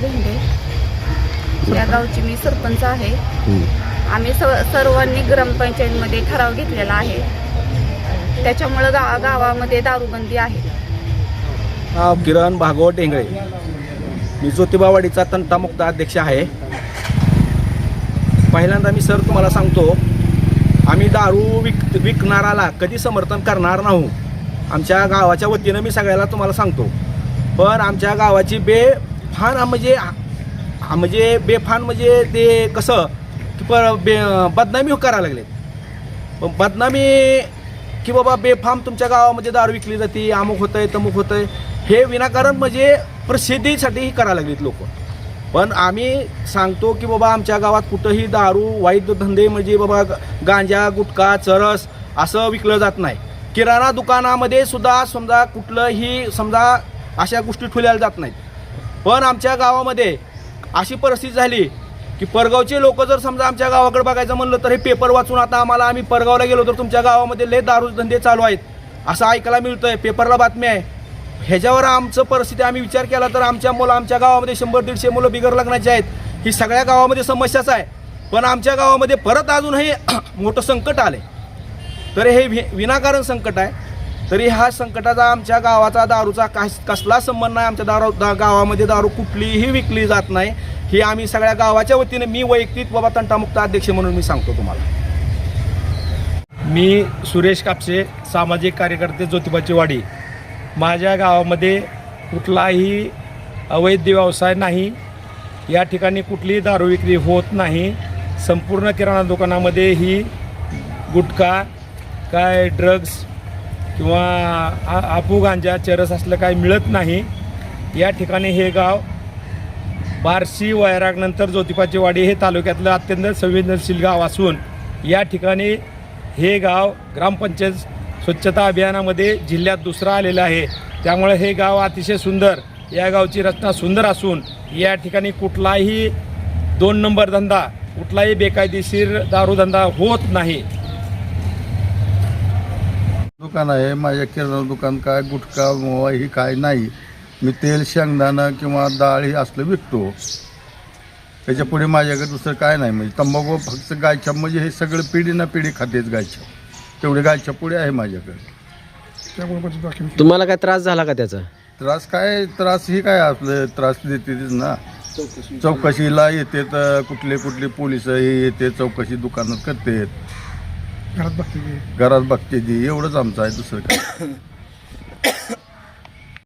भेंडे या गावची मी सरपंच आहे. आम्ही स सर्वांनी ग्रामपंचायतमध्ये ठराव घेतलेला आहे. त्याच्यामुळं गा गावामध्ये दारूबंदी आहे. किरण भागवत डेंगळे मी ज्योतिबावाडीचा तंटामुक्त अध्यक्ष आहे. पहिल्यांदा मी सर तुम्हाला सांगतो आम्ही दारू विक विकणाराला कधी समर्थन करणार नाही? आमच्या गावाच्या वतीनं मी सगळ्याला तुम्हाला सांगतो. पण आमच्या गावाची बेफान म्हणजे हा म्हणजे बेफान म्हणजे ते कसं की प बे बदनामी करायला लागले पण बदनामी की बाबा बेफाम तुमच्या गावामध्ये दारू विकली जाते अमुक होतंय तमुक होतंय हे विनाकारण म्हणजे प्रसिद्धीसाठी करायला लागलीत लोक. पण आम्ही सांगतो की बाबा आमच्या गावात कुठंही दारू वाईट धंदे म्हणजे बाबा गांजा गुटखा चरस असं विकलं जात नाही. किराणा दुकानामध्ये सुद्धा समजा कुठलंही समजा अशा गोष्टी ठेवल्या जात नाहीत. पण आमच्या गावामध्ये अशी परिस्थिती झाली की परगावचे लोक जर समजा आमच्या गावाकडे बघायचं म्हणलं तर हे पेपर वाचून आता आम्हाला आम्ही परगावला गेलो तर तुमच्या गावामध्ये लय दारू धंदे चालू आहेत. असं ऐकायला मिळतंय. पेपरला बातमी आहे. ह्याच्यावर आमचं परिस्थिती आम्ही विचार केला तर आमच्या मुलं आमच्या गावामध्ये शंभर दीडशे मुलं बिगर लग्नाची आहेत. ही सगळ्या गावामध्ये समस्याच आहे. पण आमच्या गावामध्ये परत अजूनही मोठं संकट आलं तर हे वि- विनाकारण संकट आहे. तरी ह्या संकटाचा आमच्या गावाचा दारूचा कास कसला संबंध नाही आमच्या दारू दा गावामध्ये दारू कुठलीही विकली जात नाही. ही आम्ही सगळ्या गावाच्या वतीने मी वैयक्तिक बाबा तंटामुक्त अध्यक्ष म्हणून मी सांगतो तुम्हाला. मी सुरेश कापसे सामाजिक कार्यकर्ते ज्योतिबाची वाडी. माझ्या गावामध्ये कुठलाही अवैध व्यवसाय नाही. या ठिकाणी कुठलीही दारू विक्री होत नाही. संपूर्ण किराणा दुकानामध्ये ही गुटखा काय ड्रग्स किंवा आ- आपू गांजा चरस असलं काय मिळत नाही. या ठिकाणी हे गाव बार्शी वैरागनंतर ज्योतिबाची वाडी हे तालुक्यातलं अत्यंत संवेदनशील गाव असून या ठिकाणी हे गाव ग्रामपंचायत स्वच्छता अभियानामध्ये जिल्ह्यात दुसरं आलेलं आहे. त्यामुळे हे गाव अतिशय सुंदर या गावची रचना सुंदर असून या ठिकाणी कुठलाही दोन नंबर धंदा कुठलाही बेकायदेशीर दारूधंदा होत नाही. दुकान आहे माझ्या किराणा दुकान काय गुटखा मोवा ही काय नाही. मी तेल शेंगदाणं किंवा डाळ ही असलं विकतो. त्याच्या पुढे माझ्याकडे दुसरं काय नाही. म्हणजे तंबाखू फक्त गायच्या म्हणजे हे सगळं पिढी ना पिढी खातेच गायच्या. तेवढे गायच्या पुढे आहे माझ्याकडे. तुम्हाला काय त्रास झाला का त्याचा? त्रास काय त्रास ही काय आपलं त्रास देतेच ना. चौकशीला येते तर कुठले कुठले पोलीस हे येते चौकशी दुकानात करते. घरात बघते घरात बघते ती एवढंच आमचं आहे दुसरं काय.